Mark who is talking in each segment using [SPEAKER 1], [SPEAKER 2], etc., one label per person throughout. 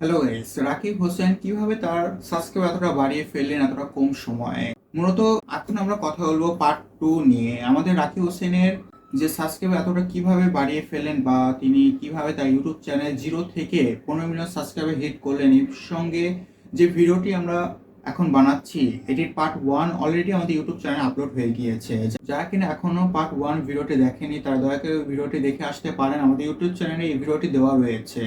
[SPEAKER 1] Hello guys Rakib Hossain, কীভাবে তার subscribe এতটা বাড়িয়ে ফেললেন, এতটা কম সময়ে? মূলত এখন আমরা কথা বলব পার্ট টু নিয়ে। আমাদের রাকিব হোসেনের যে সাবস্ক্রাইব এতটা কীভাবে বাড়িয়ে ফেললেন বা তিনি কীভাবে তার ইউটিউব চ্যানেল জিরো থেকে পনেরো মিলিয়ন সাবস্ক্রাইবে হিট করলেন, এর সঙ্গে যে ভিডিওটি আমরা এখন বানাচ্ছি। এটির পার্ট ওয়ান অলরেডি আমাদের ইউটিউব চ্যানেলে আপলোড হয়ে গিয়েছে। যারা কিনা এখনও পার্ট ওয়ান ভিডিওটি দেখেনি, তারা দয়া করে ভিডিওটি দেখে আসতে পারেন। আমাদের ইউটিউব চ্যানেলে এই ভিডিওটি দেওয়া রয়েছে।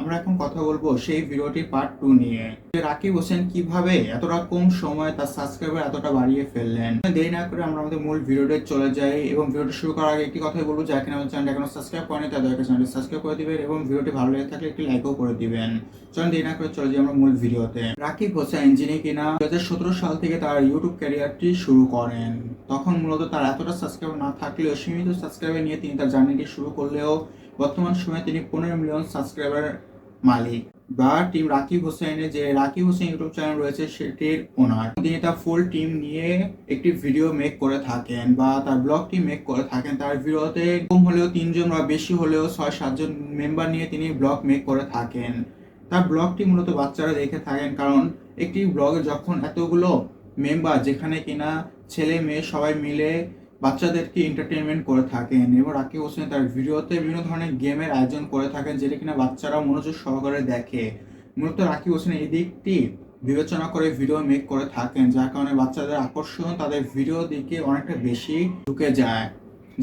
[SPEAKER 1] আমরা এখন কথা বলব সেই ভিডিওটির পার্ট টু নিয়ে। রাকিব হোসেন কীভাবে এতটা কম সময়ে তার সাবস্ক্রাইবার এতটা বাড়িয়ে ফেললেন। দেরি না করে আমরা আমাদের মূল ভিডিওতে চলে যাই এবং ভিডিওটি শুরু করার আগে একটি কথাই বলব, যারা কিনা আমার চ্যানেল এখনও সাবস্ক্রাইব করেনি তাদের দয়া চ্যানেলটি সাবস্ক্রাইব করে দিবেন এবং ভিডিওটি ভালো লেগে থাকলে একটি লাইকও করে দিবেন। চলুন দেরি না করে চলে যাই আমরা মূল ভিডিওতে। রাকিব হোসেন, যিনি কিনা দু হাজার সতেরো সাল থেকে তার ইউটিউব ক্যারিয়ারটি শুরু করেন। তখন মূলত তার এতটা সাবস্ক্রাইবার না থাকলেও, সীমিত সাবস্ক্রাইবার নিয়ে তিনি তার জার্নিটি শুরু করলেও, বর্তমান সময়ে তিনি পনেরো মিলিয়ন সাবস্ক্রাইবার মালিক। বা টিম রাকিব হোসেনের যে রাকিব হোসেন ইউটিউব চ্যানেল রয়েছে, সেটির ওনার তিনি তার ফুল টিম নিয়ে একটি ভিডিও মেক করে থাকেন বা তার ব্লগটি মেক করে থাকেন। তার ভিডিওতে কম হলেও তিনজন বা বেশি হলেও ছয় সাতজন মেম্বার নিয়ে তিনি ব্লগ মেক করে থাকেন। তার ব্লগটি মূলত বাচ্চারা দেখে থাকেন, কারণ একটি ব্লগে যখন এতগুলো মেম্বার যেখানে কিনা ছেলে মেয়ে সবাই মিলে বাচ্চাদেরকে এন্টারটেনমেন্ট করে থাকেন এবং রাকিব হোসেন তার ভিডিওতে বিভিন্ন ধরনের গেমের আয়োজন করে থাকেন যেটা কিনা বাচ্চারা মনোযোগ সহকারে দেখে। মূলত রাকিব হোসেন এই দিকটি বিবেচনা করে ভিডিও মেক করে থাকেন, যার কারণে বাচ্চাদের আকর্ষণ তাদের ভিডিও দিকে অনেকটা বেশি ঢুকে যায়।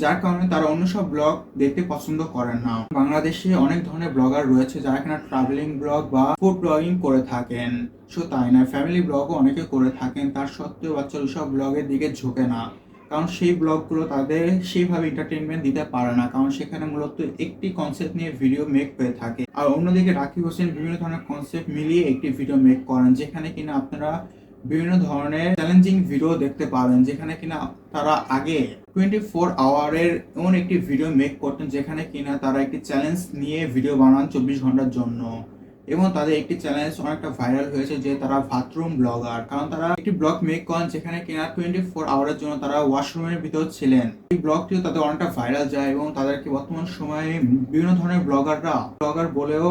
[SPEAKER 1] যার কারণে তারা অন্য সব ব্লগ দেখতে পছন্দ করেন না। বাংলাদেশে অনেক ধরনের ব্লগার রয়েছে যারা কিনা ট্রাভেলিং ব্লগ বা ফুড ব্লগিং করে থাকেন। শুধু তাই না ফ্যামিলি ব্লগও অনেকে করে থাকেন, তার সত্ত্বেও বাচ্চারা সব ব্লগের দিকে ঝোঁকে না। কারণ সেই ব্লগগুলো তাদের সেইভাবে এন্টারটেনমেন্ট দিতে পারে না, কারণ সেখানে মূলত একটি কনসেপ্ট নিয়ে ভিডিও মেক হয়ে থাকে। আর অন্যদিকে রাকিব হোসেন বিভিন্ন ধরনের কনসেপ্ট মিলিয়ে একটি ভিডিও মেক করেন, যেখানে কিনা আপনারা বিভিন্ন ধরনের চ্যালেঞ্জিং ভিডিও দেখতে পাবেন যেখানে কিনা তারা আগে টোয়েন্টি ফোর আওয়ারের এমন একটি ভিডিও মেক করতেন, যেখানে কিনা তারা একটি চ্যালেঞ্জ নিয়ে ভিডিও বানান চব্বিশ ঘণ্টার জন্য। এবং তাদের একটি চ্যালেঞ্জ অনেকটা ভাইরাল হয়েছে যে তারা বাথরুম ব্লগার কারণ তারা একটি ব্লগ মেক করেন যেখানে কিনা টোয়েন্টি ফোর আওয়ারের জন্য তারা ওয়াশরুমের ভিতর ছিলেন। এই ব্লগটিও তাদের অনেকটা ভাইরাল যায় এবং তাদেরকে বর্তমান সময়ে বিভিন্ন ধরনের ব্লগাররা ব্লগার বলেও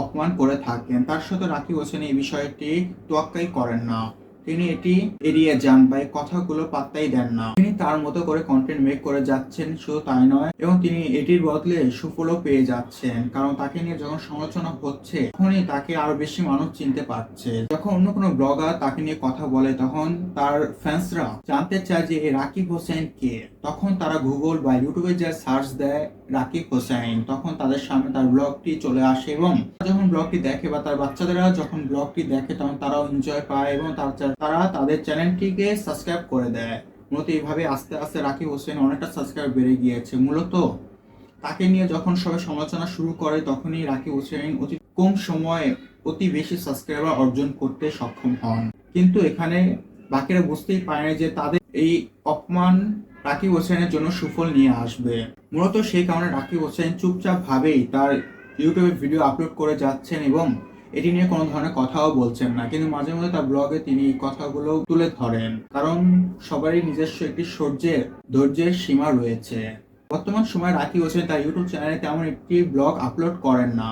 [SPEAKER 1] অপমান করে থাকেন। তার সাথে রাকিব হোসেন এই বিষয়টি তোয়াক্কাই করেন না। তিনি এটি এড়িয়ে যান বা কথাগুলো পাত্তাই দেন না। তিনি তার মতো করে কন্টেন্ট মেক করে যাচ্ছেন, শুধু তাই নয়, এবং তিনি এটির বদলে সুফলও পেয়ে যাচ্ছেন, কারণ তাকে নিয়ে যখন সমালোচনা হচ্ছে, তখনই তাকে আরও বেশি মানুষ চিনতে পারছে। যখন অন্য কোনো ব্লগার তাকে নিয়ে কথা বলে, তখন তার ফ্যান্সরা জানতে চায় যে রাকিব হোসেন কে। তখন তারা গুগল বা ইউটিউবে যা সার্চ দেয়, রাকিব হোসেন। তখন তাদের সামনে তার ব্লগটি চলে আসে এবং যখন ব্লগটি দেখে বা তার বাচ্চাদেরা যখন ব্লগটি দেখে, তখন তারাও এনজয় পায় এবং তার- তারা তাদের চ্যানেলটিকে সাবস্ক্রাইব করে দেয়। মূলত এইভাবে আস্তে আস্তে রাকিব হোসেন অনেকটা সাবস্ক্রাইব বেড়ে গিয়েছে। মূলত তাকে নিয়ে যখন সবাই সমালোচনা শুরু করে, তখনই রাকিব হোসেন অতি কম সময়ে অতি বেশি সাবস্ক্রাইবার অর্জন করতে সক্ষম হন। কিন্তু এখানে বাকিরা বুঝতেই পারে যে তাদের এই অপমান রাকিব হোসেনের জন্য সুফল নিয়ে আসবে। মূলত সেই কারণে রাকিব হোসেন চুপচাপ ভাবেই তার ইউটিউবে ভিডিও আপলোড করে যাচ্ছেন এবং এটি নিয়ে কোনো ধরনের কথাও বলছেন না। কিন্তু মাঝে মাঝে তার ব্লগে তিনি কথাগুলো তুলে ধরেন। কারণ সবারই নিজস্ব একটি সহ্যের ধৈর্যের সীমা রয়েছে। বর্তমান সময়ে রাকিব হোসেন তার ইউটিউব চ্যানেলে তেমন একটি ব্লগ আপলোড করেন না।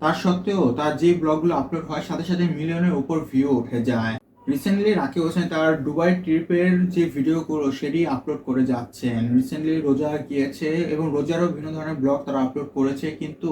[SPEAKER 1] তার সত্ত্বেও তার যে ব্লগগুলো আপলোড হয়, সাথে সাথে মিলিয়নের উপর ভিউ উঠে যায়। রিসেন্টলি রাকিব হোসেন তার দুবাই ট্রিপের যে ভিডিওগুলো সেটি আপলোড করে যাচ্ছেন। রিসেন্টলি রোজা গিয়েছে এবং রোজারও বিভিন্ন ধরনের ব্লগ তারা আপলোড করেছে। কিন্তু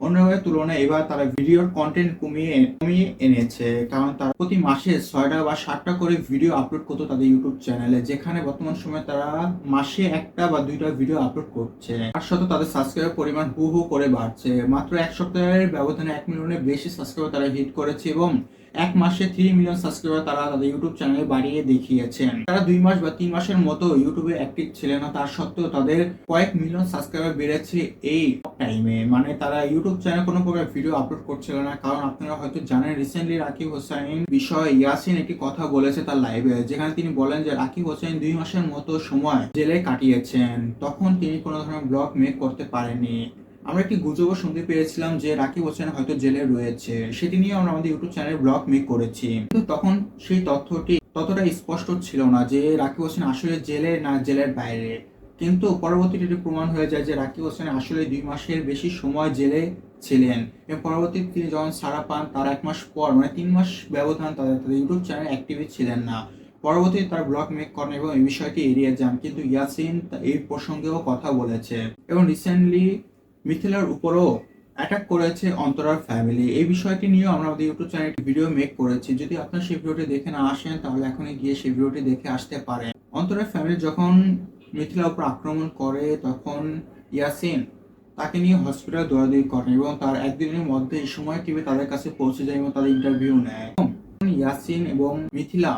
[SPEAKER 1] অন্যভাবে তুলনায় এবার তারা ভিডিওর কন্টেন্ট কমিয়ে কমিয়ে এনেছে। কারণ তারা প্রতি মাসে ছয়টা বা সাতটা করে ভিডিও আপলোড করতো তাদের ইউটিউব চ্যানেলে যেখানে বর্তমান সময়ে তারা মাসে একটা বা দুইটা ভিডিও আপলোড করছে। তার সাথে তাদের সাবস্ক্রাইবার পরিমাণ হু হু করে বাড়ছে। মাত্র এক সপ্তাহের ব্যবধানে এক মিলিয়নের বেশি সাবস্ক্রাইবার তারা হিট করেছে এবং এক মাসে থ্রি মিলিয়ন সাবস্ক্রাইবার তারা তাদের ইউটিউব চ্যানেলে বাড়িয়ে দেখিয়েছেন। তারা দুই মাস বা তিন মাসের মতো ইউটিউবে অ্যাক্টিভ ছিলেন না, তার সত্ত্বেও তাদের কয়েক মিলিয়ন সাবস্ক্রাইবার বেড়েছে এই টাইমে মানে তারা ইউটিউব চ্যানেলে কোনো প্রকার ভিডিও আপলোড করছিল না, কারণ আপনারা হয়তো জানেন রিসেন্টলি রাকিব হোসেন বিষয়ে, ইয়াসিন একটি কথা বলেছে তার লাইভে যেখানে তিনি বলেন যে রাকিব হোসেন দুই মাসের মতো সময় জেলে কাটিয়েছেন, তখন তিনি কোনো ধরনের ব্লগ মেক করতে পারেনি আমরা একটি গুজবও শুনতে পেয়েছিলাম যে রাকিব হোসেন হয়তো জেলে রয়েছে। সেটি নিয়ে আমরা আমাদের ইউটিউব চ্যানেলে ব্লগ মেক করেছি। কিন্তু তখন সেই তথ্যটি ততটা স্পষ্ট ছিল না যে রাকিব হোসেন আসলে জেলে না জেলের বাইরে। কিন্তু পরবর্তীতে এটি প্রমাণ হয়ে যায় যে রাকিব হোসেন আসলে দুই মাসের বেশি সময় জেলে ছিলেন। এবং পরবর্তীতে তিনি যখন সারা পান, তার এক মাস পর মানে তিন মাস ব্যবধান তাদের তাদের ইউটিউব চ্যানেল অ্যাক্টিভে ছিলেন না। পরবর্তীতে তার ব্লগ মেক করেন এবং এই বিষয়টি এড়িয়ে যান। কিন্তু ইয়াসিন এই প্রসঙ্গেও কথা বলেছে। এবং রিসেন্টলি মিথিলার উপরও অ্যাটাক করেছে অন্তরার ফ্যামিলি এই বিষয়টি নিয়েও আমরা আমাদের ইউটিউব চ্যানেলে ভিডিও মেক করেছি। যদি আপনার সেই ভিডিওটি দেখে না আসেন, তাহলে এখনই গিয়ে সেই ভিডিওটি দেখে আসতে পারেন। অন্তরার ফ্যামিলি যখন মিথিলার উপর আক্রমণ করে, তখন ইয়াসিন তাকে নিয়ে হসপিটাল দৌড়াদৌড়ি করেন এবং তার একদিনের মধ্যে এই সময় টিভি তাদের কাছে পৌঁছে যায় এবং তাদের ইন্টারভিউ নেয়। ইয়াসিন এবং মিথিলা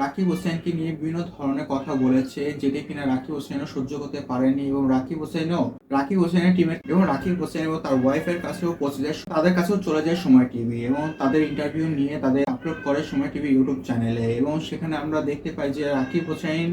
[SPEAKER 1] রাকিব হোসেনকে নিয়ে বিভিন্ন ধরনের কথা বলেছে, যেটি কিনা রাকিব হোসেনও সহ্য করতে পারেনি এবং রাকিব হোসেনও, রাকিব হোসেনের টিমের এবং রাকিব হোসেন এবং তার ওয়াইফের কাছেও পৌঁছে যায়, তাদের কাছেও চলে যায় সময় টিভি এবং তাদের ইন্টারভিউ নিয়ে তাদের আপলোড করে সময় টিভি ইউটিউব চ্যানেলে এবং সেখানে আমরা দেখতে পাই যে রাকিব হোসেন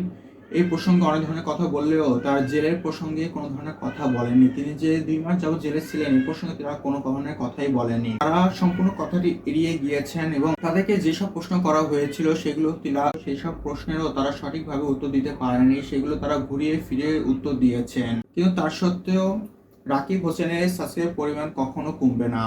[SPEAKER 1] এই প্রসঙ্গে অনেক ধরনের কথা বললেও তার জেলের প্রসঙ্গে কোনো ধরনের কথা বলেননি। তিনি যে দুই মাস যাবত জেলে ছিলেন, এই প্রসঙ্গে তারা কোনো ধরনের কথাই বলেনি তারা সম্পূর্ণ কথাটি এড়িয়ে গিয়েছেন এবং তাদেরকে যেসব প্রশ্ন করা হয়েছিল সেগুলো তারা সেই সব প্রশ্নেরও তারা সঠিকভাবে উত্তর দিতে পারেনি সেগুলো তারা ঘুরিয়ে ফিরে উত্তর দিয়েছেন। কিন্তু তার সত্ত্বেও রাকিব হোসেনের সাসের পরিমাণ কখনো কমবে না।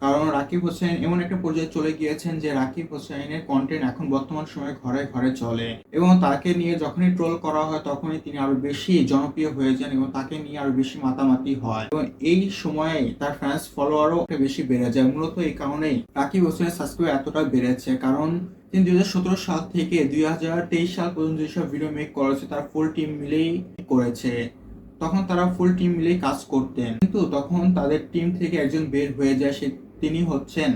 [SPEAKER 1] কারণ রাকিব হোসেন এমন একটা পর্যায়ে চলে গিয়েছেন যে রাকিব হোসেনের কন্টেন্ট এখন বর্তমান সময়ে ঘরে ঘরে চলে। এবং তাকে নিয়ে যখনই ট্রোল করা হয়, তখনই তিনি আরও বেশি জনপ্রিয় হয়ে যান এবং তাকে নিয়ে আরও বেশি মাতামাতি হয়। এবং এই সময়ে তার ফ্যান্স ফলোয়ারও বেশি বেড়ে যায়। মূলত এই কারণেই রাকিব হোসেনের সাবস্ক্রাইব এতটা বেড়েছে। কারণ তিনি দুই হাজার সতেরো সাল থেকে দুই হাজার তেইশ সাল পর্যন্ত যেসব ভিডিও মেক করেছে, তার ফুল টিম মিলেই করেছে। তখন তারা ফুল টিম মিলেই কাজ করতেন। কিন্তু তখন তাদের টিম থেকে একজন বের হয়ে যায়। সে তিনি হচ্ছেন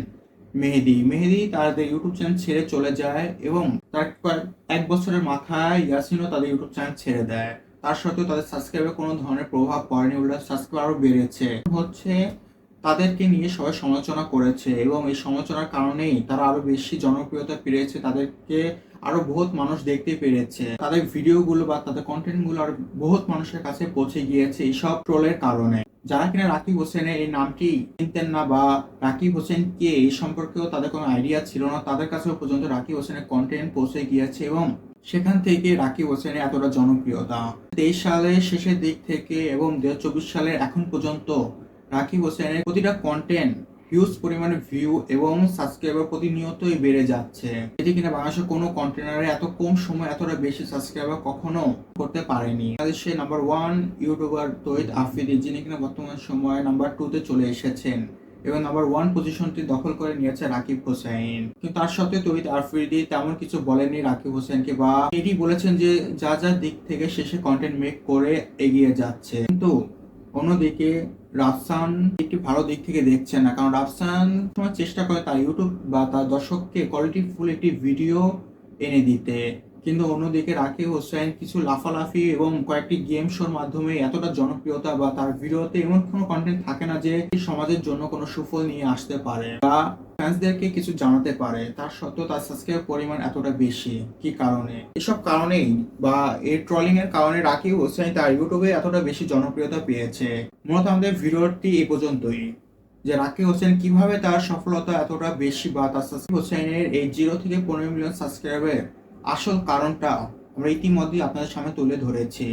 [SPEAKER 1] মেহেদি। মেহেদি তাদের ইউটিউব চ্যানেল ছেড়ে চলে যায় এবং তার কয়েক- এক বছরের মাথায় ইয়াসিনও তাদের ইউটিউব চ্যানেল ছেড়ে দেয়। তার সত্ত্বেও তাদের সাবস্ক্রাইবে কোনো ধরনের প্রভাব পড়েনি, উল্টা সাবস্ক্রাইব আরও বেড়েছে। হচ্ছে তাদেরকে নিয়ে সবাই সমালোচনা করেছে এবং এই সমালোচনার কারণেই তারা আরও বেশি জনপ্রিয়তা পেয়েছে, তাদেরকে আরও বহুত মানুষ দেখতে পেরেছে। তাদের ভিডিওগুলো বা তাদের কন্টেন্টগুলো আর বহুত মানুষের কাছে পৌঁছে গিয়েছে এইসব ট্রোলের কারণে। যারা কিনা রাকিব হোসেনের এই নামটি চিনতেন না বা রাকিব হোসেন কে এই সম্পর্কেও তাদের কোনো আইডিয়া ছিল না, তাদের কাছেও পর্যন্ত রাকিব হোসেনের কন্টেন্ট পৌঁছে গিয়েছে এবং সেখান থেকে রাকিব হোসেনের এতটা জনপ্রিয়তা। তেইশ সালের শেষের দিক থেকে এবং দু সালের এখন পর্যন্ত রাকিব হোসেনের প্রতিটা কন্টেন্ট হিউজ পরিমাণে ভিউ এবং সাবস্ক্রাইবার প্রতিনিয়তই বেড়ে যাচ্ছে। এটি কিনা বাংলাদেশের কোনো কন্টেনারে এত কম সময় এতটা বেশি সাবস্ক্রাইবার কখনো করতে পারেনি। বাংলাদেশে number one YouTuber Tawhid Afridi, যিনি কিনা বর্তমান সময়ে নাম্বার টু তে চলে এসেছেন এবং নাম্বার ওয়ান পজিশনটি দখল করে নিয়েছে রাকিব হোসেন। কিন্তু তার সত্ত্বেও তৈদ আফ্রিদি তেমন কিছু বলেনি রাকিব হোসেনকে বা এটি বলেছেন যে যা যা দিক থেকে শেষে কন্টেন্ট মেক করে এগিয়ে যাচ্ছে। কিন্তু অন্যদিকে রাফসান একটি ভালো দিক থেকে দেখছে না, কারণ রাফসান সময় চেষ্টা করে তার ইউটিউব বা তার দর্শককে কোয়ালিটি ফুল একটি ভিডিও এনে দিতে। কিন্তু অন্যদিকে রাকিব হোসেন কিছু লাফালাফি এবং কয়েকটি গেম শোর মাধ্যমে এতটা জনপ্রিয়তা বা তার ভিডিওতে এমন কোনো কন্টেন্ট থাকে না যে সমাজের জন্য কোনো সুফল নিয়ে আসতে পারে বা ফ্যান্সদেরকে কিছু জানাতে পারে। তার সত্ত্বেও তার সাবস্ক্রাইব পরিমাণ এতটা বেশি। কি কারণে? এসব কারণেই বা এই ট্রলিং এর কারণে রাকিব হোসেন তার ইউটিউবে এতটা বেশি জনপ্রিয়তা পেয়েছে। মূলত আমাদের ভিডিওটি এ পর্যন্তই। যে রাকিব হোসেন কীভাবে তার সফলতা এতটা বেশি বা তার সাকিব হোসেনের এই জিরো থেকে পনেরো মিলিয়ন সাবস্ক্রাইবের আসল কারণটা আমরা ইতিমধ্যেই আপনাদের সামনে তুলে ধরেছি।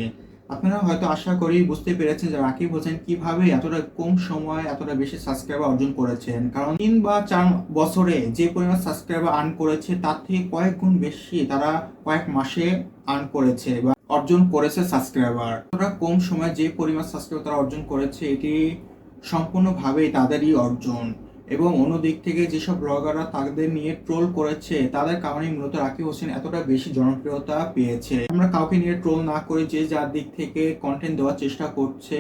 [SPEAKER 1] আপনারা হয়তো আশা করি বুঝতে পেরেছেন যে রাকিব হোসেন কীভাবে এতটা কম সময়ে এতটা বেশি সাবস্ক্রাইবার অর্জন করেছেন। কারণ তিন বা চার বছরে যে পরিমাণ সাবস্ক্রাইবার আর্ন করেছে, তার থেকে কয়েক গুণ বেশি তারা কয়েক মাসে আর্ন করেছে বা অর্জন করেছে সাবস্ক্রাইবার এতটা কম সময়ে যে পরিমাণ সাবস্ক্রাইবার তারা অর্জন করেছে, এটি সম্পূর্ণভাবেই তাদেরই অর্জন। এবং অন্যদিক থেকে যেসব ব্লগাররা তাদের নিয়ে ট্রোল করেছে, তাদের কারণে মূলত রাকিব হোসেন এতটা বেশি জনপ্রিয়তা পেয়েছে। আমরা কাউকে নিয়ে ট্রোল না করে যে যার দিক থেকে কন্টেন্ট দেওয়ার চেষ্টা করছে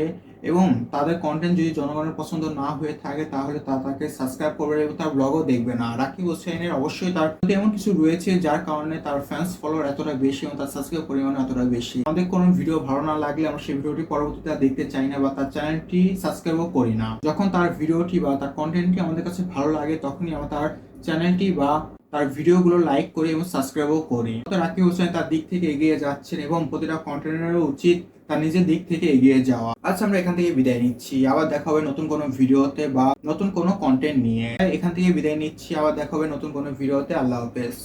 [SPEAKER 1] এবং তাদের কন্টেন্ট যদি জনগণের পছন্দ না হয়ে থাকে, তাহলে তা তাকে সাবস্ক্রাইব করবে এবং তার ব্লগও দেখবে না রাকিব হোসেনের অবশ্যই তার এমন কিছু রয়েছে যার কারণে তার ফ্যান্স ফলোয়ার এতটা বেশি এবং তার সাবস্ক্রাইব পরিমাণ এতটা বেশি। আমাদের কোনো ভিডিও ভালো না লাগলে আমরা সেই ভিডিওটি পরবর্তীতে দেখতে চাই না বা তার চ্যানেলটি সাবস্ক্রাইবও করি না। যখন তার ভিডিওটি বা তার কন্টেন্টটি আমাদের কাছে ভালো লাগে, তখনই আমরা তার চ্যানেলটি বা তার ভিডিওগুলো লাইক করে এবং সাবস্ক্রাইবও করি। তো রাকিব হোসেন তার দিক থেকে এগিয়ে যাচ্ছেন এবং প্রতিটা কন্টেন্টারও উচিত তার নিজের দিক থেকে এগিয়ে যাওয়া। আচ্ছা আমরা এখান থেকে বিদায় নিচ্ছি। আবার দেখা হবে নতুন কোনো ভিডিওতে বা নতুন কোনো কন্টেন্ট নিয়ে। এখান থেকে বিদায় নিচ্ছি। আবার দেখা হবে নতুন কোনো ভিডিওতে। আল্লাহ হাফেজ।